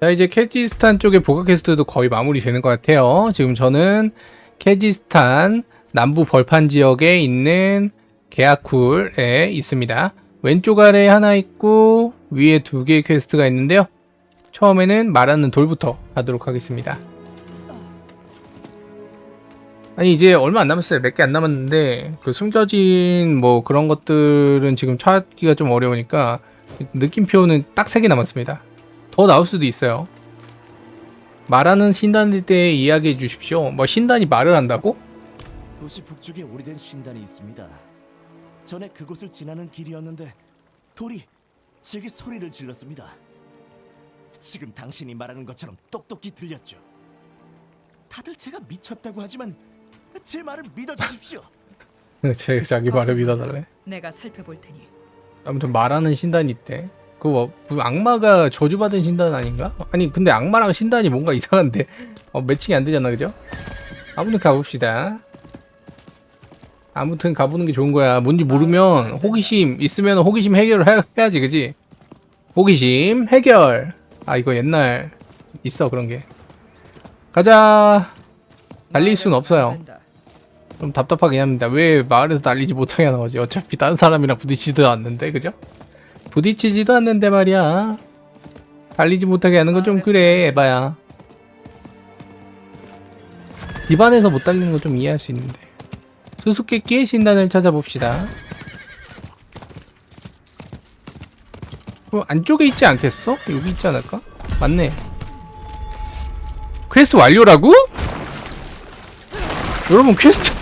자 이제 캐지스탄 쪽의 보가 퀘스트도 거의 마무리 되는 것 같아요. 지금 저는 캐지스탄 남부 벌판 지역에 있는 게아쿨에 있습니다. 왼쪽 아래에 하나 있고 위에 두 개의 퀘스트가 있는데요. 처음에는 말하는 돌부터 하도록 하겠습니다. 아니 이제 얼마 안 남았어요. 몇 개 안 남았는데 그 숨겨진 뭐 그런 것들은 지금 찾기가 좀 어려우니까 느낌표는 딱 세 개 남았습니다. 더 나올 수도 있어요. 말하는 신단에 대해 이야기해 주십시오. 뭐 신단이 말을 한다고? 도시 북쪽에 오래된 신단이 있습니다. 전에 그곳을 지나는 길이었는데 돌이 제게 소리를 질렀습니다. 지금 당신이 말하는 것처럼 똑똑히 들렸죠. 다들 제가 미쳤다고 하지만 제 말을 믿어주십시오. 제 자기 말을 믿어달래. 내가 살펴볼 테니 아무튼 말하는 신단이 있대. 그거 뭐 악마가 저주받은 신단 아닌가? 아니 근데 악마랑 신단이 뭔가 이상한데 어, 매칭이 안 되잖아 그죠? 아무튼 가봅시다. 아무튼 가보는 게 좋은 거야. 뭔지 모르면 호기심 있으면 호기심 해결을 해, 해야지 그지? 호기심 해결. 아 이거 옛날 있어 그런 게. 가자. 달릴 순 없어요. 좀 답답하긴 합니다. 왜 마을에서 달리지 못하게 하는 거지? 어차피 다른 사람이랑 부딪히지도 않는데, 그죠? 부딪히지도 않는데 말이야. 달리지 못하게 하는 건 좀 그래, 에바야. 집안에서 못 달리는 건 좀 이해할 수 있는데. 수수께끼의 신단을 찾아봅시다. 어, 안쪽에 있지 않겠어? 여기 있지 않을까? 맞네. 퀘스트 완료라고? 여러분 퀘스트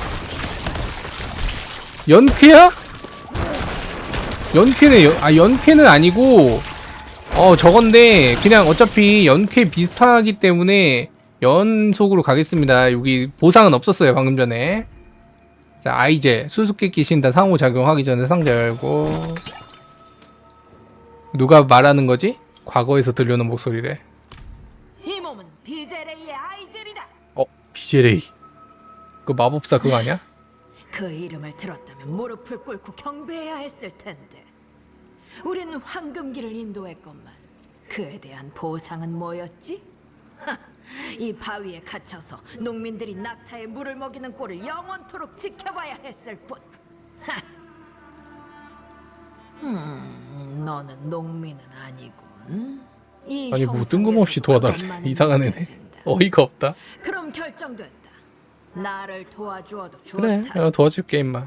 연쾌야? 연쾌네 연, 아 연쾌는 아니고 어 저건데 그냥 어차피 연쾌 비슷하기 때문에 연속으로 가겠습니다 여기 보상은 없었어요 방금 전에 자 아이제 수수께끼 신다 상호작용하기 전에 상자 열고 누가 말하는 거지? 과거에서 들려오는 목소리래 이 몸은 비제레이의 아이젤이다. 어 비제레이 그 마법사 그거 아니야? 그 이름을 들었다면 무릎을 꿇고 경배해야 했을 텐데. 우린 황금기를 인도했건만 그에 대한 보상은 뭐였지? 하, 이 바위에 갇혀서 농민들이 낙타에 물을 먹이는 꼴을 영원토록 지켜봐야 했을 뿐. 하. 음, 너는 농민은 아니군. 이 아니 뭐 형상에서 뜬금없이 도와달래 이상한 애네. 어이가 없다 그럼 결정됐다. 나를 도와주어도 좋다. 그래 내가 도와줄게 임마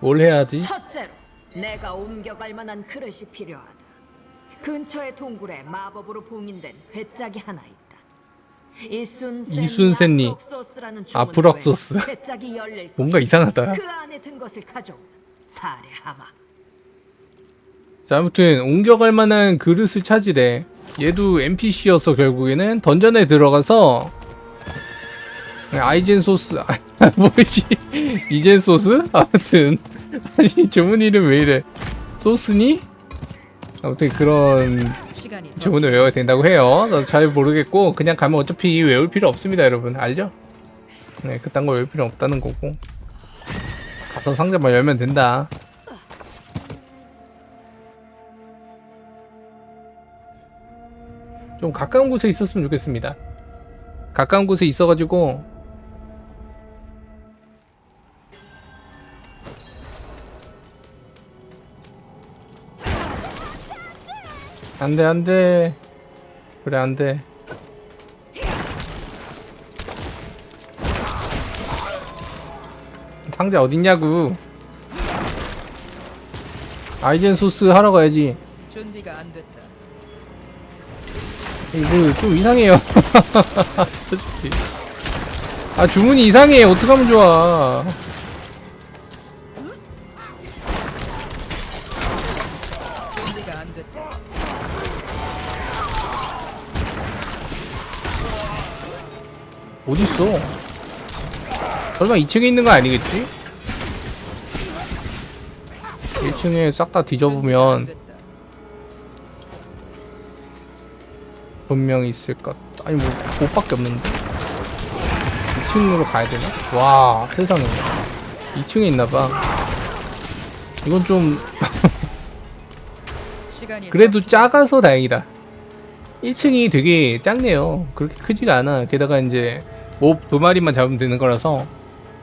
뭘 해야 하지? 첫째로 내가 옮겨갈 만한 그릇이 필요하다. 근처의 동굴에 마법으로 봉인된 배짝이 하나 있다. 이순센 이순센니. 아프록소스. 외워 배짝이 열릴 뭔가 이상하다 그 안에 든 것을 가져오. 사례하마. 자 아무튼 옮겨갈 만한 그릇을 찾으래 얘도 NPC여서 결국에는 던전에 들어가서 아이젠 소스 아 뭐지 이젠 소스? 아무튼 아니 주문 이름 왜 이래 소스니? 아무튼 그런 주문을 외워야 된다고 해요. 잘 모르겠고 그냥 가면 어차피 외울 필요 없습니다, 여러분. 알죠? 네, 그딴 거 외울 필요 없다는 거고. 가서 상자만 열면 된다. 좀 가까운 곳에 있었으면 좋겠습니다. 가까운 곳에 있어가지고 안돼 안돼. 그래 안돼. 상자 어딨냐고 아이젠 소스 하러 가야지. 준비가 안 됐다. 이거 좀 이상해요. 솔직히. 아 주문이 이상해. 어떡하면 좋아 어딨어 설마 2층에 있는 거 아니겠지? 1층에 싹 다 뒤져보면. 분명히 있을 것 같- 아니 뭐 옷밖에 없는데 2층으로 가야 되나? 와 세상에 2층에 있나봐 이건 좀 그래도 더 작아서 다행이다 1층이 되게 작네요. 그렇게 크지가 않아. 게다가 이제 몹두 마리만 잡으면 되는 거라서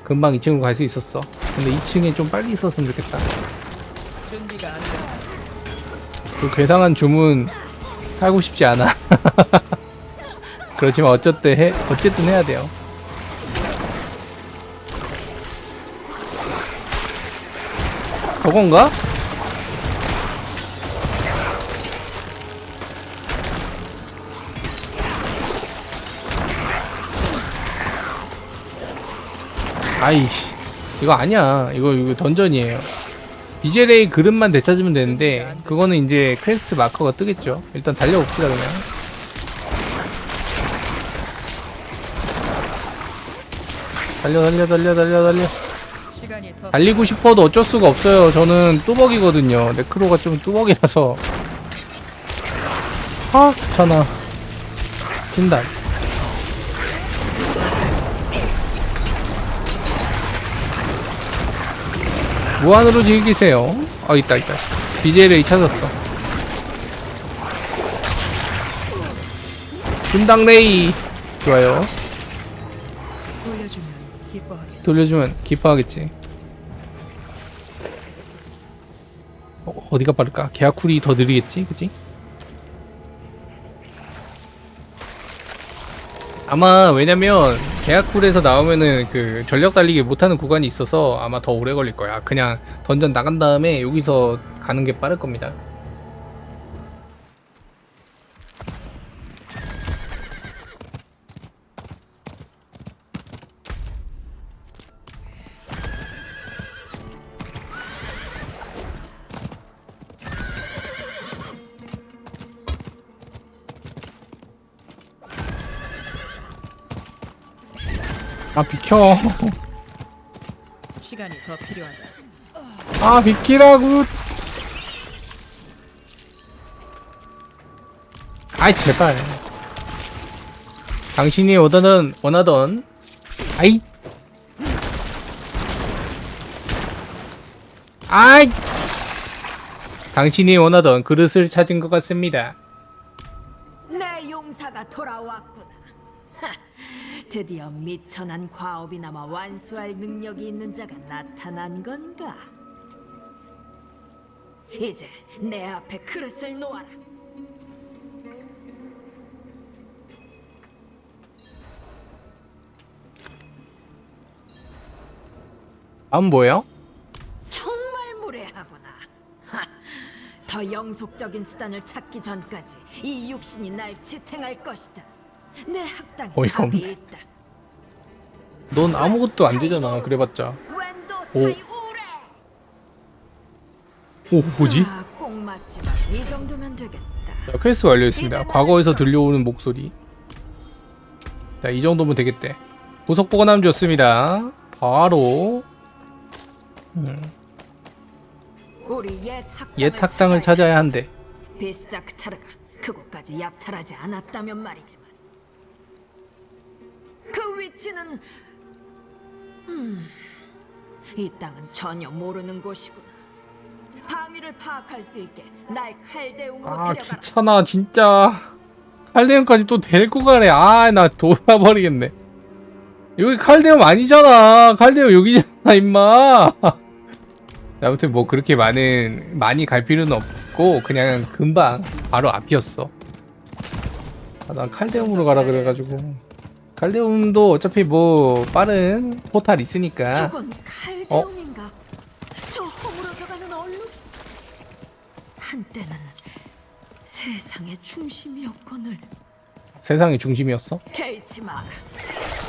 금방 2층으로 갈 수 있었어. 근데 2층에 좀 빨리 있었으면 좋겠다. 그 괴상한 주문 하고 싶지 않아. 그렇지만 어쨌든 해 어쨌든 해야 돼요. 저건가? 아이씨. 이거 아니야. 이거 이거 던전이에요. BJ레이 그릇만 되찾으면 되는데 그거는 이제 퀘스트 마커가 뜨겠죠. 일단 달려봅시다 그냥. 달려 달려 달려 달려 달려. 달리고 싶어도 어쩔 수가 없어요. 저는 뚜벅이거든요. 네크로가 좀 뚜벅이라서. 아 귀찮아 진단 무한으로 즐기세요. 어 있다 있다. BJ레이 찾았어. 분당레이. 좋아요. 돌려주면 기뻐하겠지. 어, 어디가 빠를까? 계약쿨이 더 느리겠지, 그치? 아마 왜냐면 계약쿨에서 나오면은 그 전력 달리기 못하는 구간이 있어서 아마 더 오래 걸릴 거야. 그냥 던전 나간 다음에 여기서 가는 게 빠를 겁니다. 아 비켜. 시간이 더 필요하다. 아 비키라고. 아이 제발. 당신이 원하던 원하던 아이 아이 당신이 원하던 그릇을 찾은 것 같습니다. 내 용사가 돌아왔구나. 하, 드디어 미천한 과업이나마 완수할 능력이 있는 자가 나타난 건가? 이제 내 앞에 그릇을 놓아라. 다음 뭐예요? 정말 무례하구나. 하, 더 영속적인 수단을 찾기 전까지 이 육신이 날 지탱할 것이다. 내 학당에 어이가 답이 없네. 있다. 넌 아무것도 안 되잖아. 그래봤자. 웬도 오. 타이 우레. 오 뭐지? 아, 꼭 맞지만 이 정도면 되겠다. 자, 퀘스트 완료했습니다. 과거에서 들려오는 목소리. 자, 이 정도면 되겠대. 보석 보관함 좋습니다. 바로 음, 우리 옛 학당을, 옛 학당을 찾아야 한대. 비스자크타르가 그곳까지 약탈하지 않았다면 말이지만 그 위치는 음, 이 땅은 전혀 모르는 곳이구나. 방위를 파악할 수 있게 날 칼데움으로 아 데려가라. 귀찮아 진짜. 칼데움까지 또 데리고 가래. 아 나 돌아버리겠네. 여기 칼데움 아니잖아. 칼데움 여기잖아 임마. 아무튼 뭐 그렇게 많은 많이 갈 필요는 없고 그냥 금방 바로 앞이었어. 아, 난 칼데움으로 가라 그래가지고 칼데움도 어차피 뭐 빠른 포탈 있으니까 저건 칼데움인가? 저 허물어져가는 얼룩? 한때는 세상의 중심이었거늘. 세상의 중심이었어. 개의치 마라.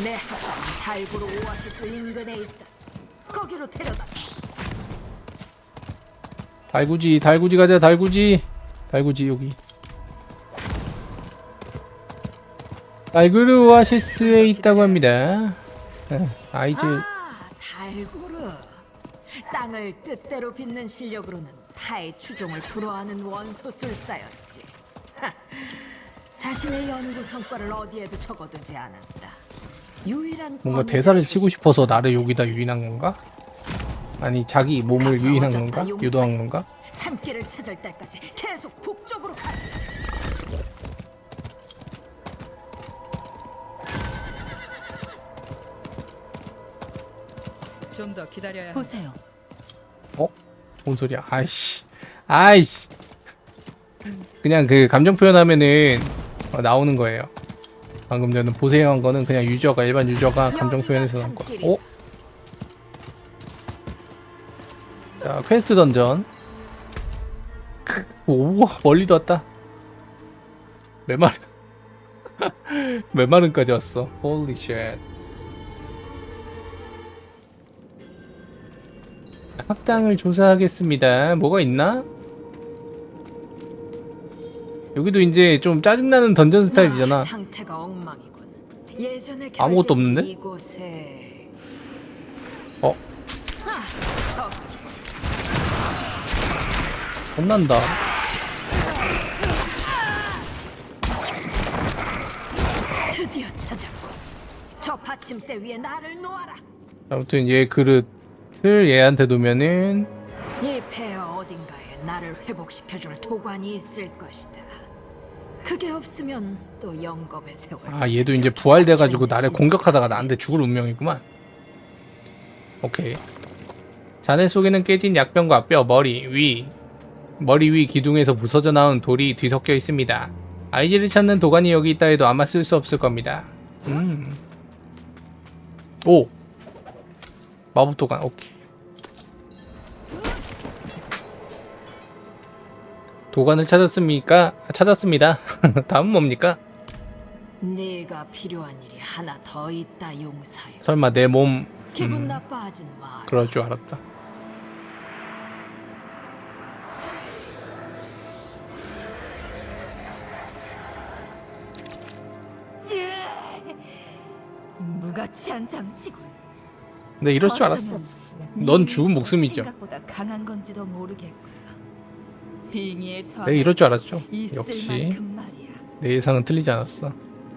내 학당은 달구로 오아시스 인근에 있다. 거기로 데려다. 달구지 달구지 가자 달구지 달구지 여기 달구르 오아시스에 있다고 합니다 예, 아이즈 아, 달구르. 땅을 뜻대로 빚는 실력으로는 타의 추종을 불허하는 원소술사였지. 하, 자신의 연구 성과를 어디에도 적어두지 않았다. 유일한 뭔가 대사를 치고 싶어서. 나를 여기다 유인한 건가? 아니 자기 몸을 유인한 건가? 유도한 건가? 산길을 찾을 때까지 계속 북쪽으로 가. 좀 더 기다려야. 보세요. 뭔 소리야? 아이씨, 아이씨. 그냥 그 감정 표현하면은 어, 나오는 거예요. 방금 전에 보세요 한 거는 그냥 유저가 일반 유저가 감정 표현해서 나온 거야. 어? 자 퀘스트 던전. 오 멀리도 왔다. 메마른 메마른까지 왔어. Holy shit. 합당을 조사하겠습니다. 뭐가 있나? 여기도 이제 좀 짜증나는 던전 스타일이잖아. 아, 상태가 엉망이군. 예전에 아무것도 없는데? 이곳에 어? 혼난다. 드디어 찾았고 저 받침대 위에 나를 놓아라. 아무튼 얘 그릇 을 얘한테 놓으면은 이 폐허 어딘가에 나를 회복시켜줄 도관이 있을 것이다. 그게 없으면 또 영겁의 세월. 아 얘도 이제 부활돼가지고 나를 공격하다가 나한테 죽을 운명이구만. 오케이. 잔해 속에는 깨진 약병과 뼈, 머리, 위, 머리 위 기둥에서 부서져 나온 돌이 뒤섞여 있습니다. 아이즈를 찾는 도관이 여기 있다 해도 아마 쓸 수 없을 겁니다. 음. 오. 마법 도관. 오케이. 도관을 찾았습니까? 아, 찾았습니다. 다음 뭡니까? 네가 필요한 일이 하나 더 있다 용사여. 설마 내 몸 기분 음. 나빠하진 마라. 그럴 줄 알았다. 무가치한 장치군. 근데 이럴 줄 알았어. 어쩌면 넌네 죽은 목숨이죠. 생각보다 강한 건지도 모르겠구나. 빙의에 저. 내가 이럴 줄 알았죠. 있을 역시 만큼 말이야. 내 예상은 틀리지 않았어.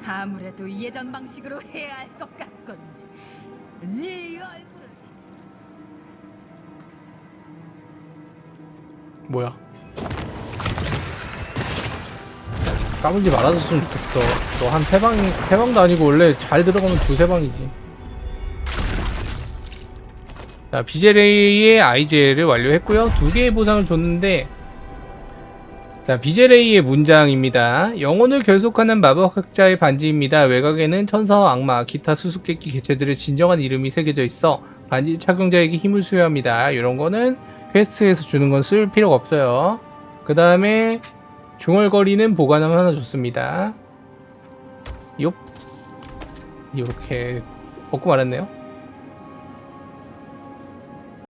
아무래도 예전 방식으로 해야 할 것 같군. 네 얼굴을 뭐야? 까불지 말아줬으면 좋겠어. 너 한 세 방, 세 방도 아니고 원래 잘 들어가면 두세 방이지. 자, 비제레이의 아이젤을 완료했고요. 두 개의 보상을 줬는데, 자, 비제레이의 문장입니다. 영혼을 결속하는 마법학자의 반지입니다. 외곽에는 천사와 악마, 기타 수수께끼 개체들의 진정한 이름이 새겨져 있어 반지 착용자에게 힘을 수여합니다. 이런 거는 퀘스트에서 주는 건 쓸 필요가 없어요. 그 다음에 중얼거리는 보관함 하나 줬습니다. 요 이렇게 얻고 말았네요.